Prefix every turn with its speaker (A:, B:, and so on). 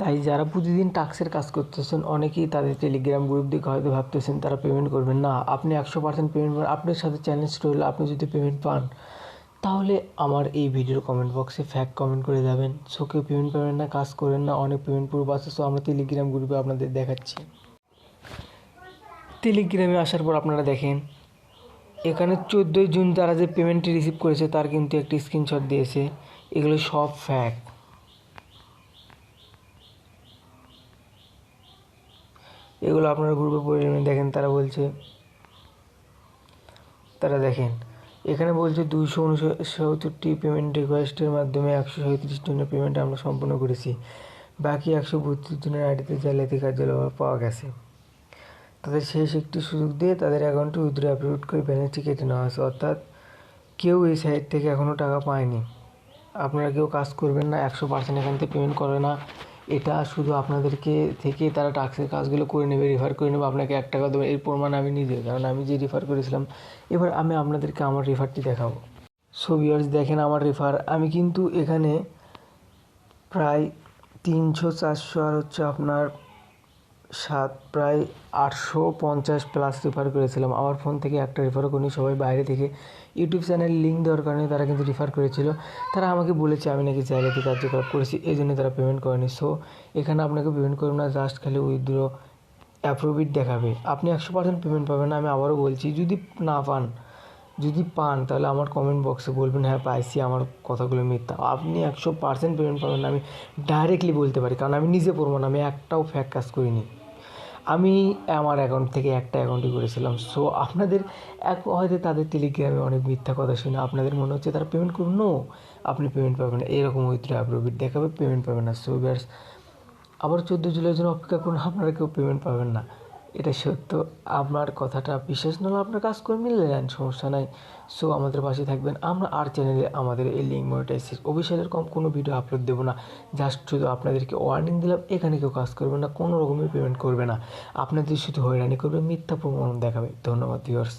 A: তাই যারা প্রতিদিন টাক্সের কাজ করতেছেন, অনেকেই তাদের টেলিগ্রাম গ্রুপ দেখে হয়তো ভাবতেছেন তারা পেমেন্ট করবেন। না, আপনি একশো পার্সেন্ট পেমেন্ট পাবেন আপনার সাথে চ্যালেঞ্জ রইল, আপনি যদি পেমেন্ট পান, তাহলে আমার এই ভিডিওর কমেন্ট বক্সে ফ্যাক কমেন্ট করে যাবেন। সো কেউ পেমেন্ট পাবেন না, কাজ করেন না, অনেক পেমেন্ট প্রুফ আছে। সো আমরা টেলিগ্রাম গ্রুপে আপনাদের দেখাচ্ছি। টেলিগ্রামে আসার পর আপনারা দেখেন, এখানে চোদ্দোই জুন তারা যে পেমেন্টটি রিসিভ করেছে, তার কিন্তু একটি স্ক্রিনশট দিয়েছে। এগুলো সব ফ্যাক এগুলো আপনারা গ্রুপে পড়ে দেখেন তারা বলছে, তারা দেখেন, এখানে বলছে দুশো উনসত্তরটি পেমেন্ট রিকোয়েস্টের মাধ্যমে একশো সাঁত্রিশ জনের পেমেন্ট আমরা সম্পূর্ণ করেছি। বাকি একশো বত্রিশ জনের আইডিতে জালিয়াতি কার্যকলাপ পাওয়া গেছে। তাদের শেষ একটি সুযোগ দিয়ে তাদের অ্যাকাউন্টে উইথড্র আপলোড করে ব্যালেন্সটি কেটে নেওয়া হয়েছে। অর্থাৎ কেউ এই সাইট থেকে এখনও টাকা পায়নি। আপনারা কেউ কাজ করবেন না, একশো পার্সেন্ট এখান থেকে পেমেন্ট করে না। এটা শুধু আপনাদেরকে থেকে তারা টাক্সের কাজগুলো করে নেবে রেফার করে নেবে, আপনাকে এক টাকা দেবে, এর প্রমাণ আমি নিজে, কারণ আমি যে রেফার করেছিলাম, এবার আমি আপনাদেরকে আমার রেফারটি দেখাবো। সো ভিউয়ার্স দেখেন আমার রেফার আমি কিন্তু এখানে প্রায় তিনশো চারশো আর হচ্ছে আপনার সাত প্রায় আটশো পঞ্চাশ প্লাস রেফার করেছিলাম। আমার ফোন থেকে একটা রেফারও করিনি, সবাই বাইরে থেকে ইউটিউব চ্যানেল লিঙ্ক দেওয়ার কারণে তারা কিন্তু রেফার করেছিল। তারা আমাকে বলেছে, আমি নাকি জায়গাতে কার্যকলাপ করেছি এই জন্য তারা পেমেন্ট করেনি। সো এখানে আপনাকে পেমেন্ট করবে না জাস্ট খালি উইথড্র অ্যাপ্রুভিট দেখাবে। আপনি একশো পার্সেন্ট পেমেন্ট পাবেন না, আমি আবারও বলছি, যদি না পান, যদি পান, তাহলে আমার কমেন্ট বক্সে বলবেন হ্যাঁ পাইছি, আমার কথাগুলো মিথ্যা। আপনি একশো পার্সেন্ট পেমেন্ট পাবেন আমি ডাইরেক্টলি বলতে পারি, কারণ আমি নিজে পড়ব না, আমি একটাও ফ্যাক কাজ করিনি। আমি আমার অ্যাকাউন্ট থেকে একটা অ্যাকাউন্টই করেছিলাম। সো আপনাদের এক হয়তো তাদের টেলিগ্রামে অনেক মিথ্যা কথা শুনে আপনাদের মনে হচ্ছে তারা পেমেন্ট করুন নো আপনি পেমেন্ট পাবেন না। এরকম উইথড্র অ্যাপ্রোভিট দেখাবে পেমেন্ট পাবেন না। সো ব্যাস, আবার চোদ্দ জুলাইয়ের জন্য অপেক্ষা করুন, আপনারা কেউ পেমেন্ট পাবেন না। এটা সত্য। আপনার কথাটা বিশ্বাস না আপনার কাজ করে মিলে যান, সমস্যা নাই। সো আমাদের পাশে থাকবেন। আমরা আর চ্যানেলে আমাদের এই লিঙ্ক মনিটাইজের অফিসিয়ালের কম কোনো ভিডিও আপলোড দেবো না। জাস্ট শুধু আপনাদেরকে ওয়ার্নিং দিলাম, এখানে কেউ কাজ করবে না, কোনো রকমের পেমেন্ট করবে না। আপনাদের শুধু হয়রানি করবে, মিথ্যা প্রমাণ দেখাবে। ধন্যবাদ ভিউয়ার্স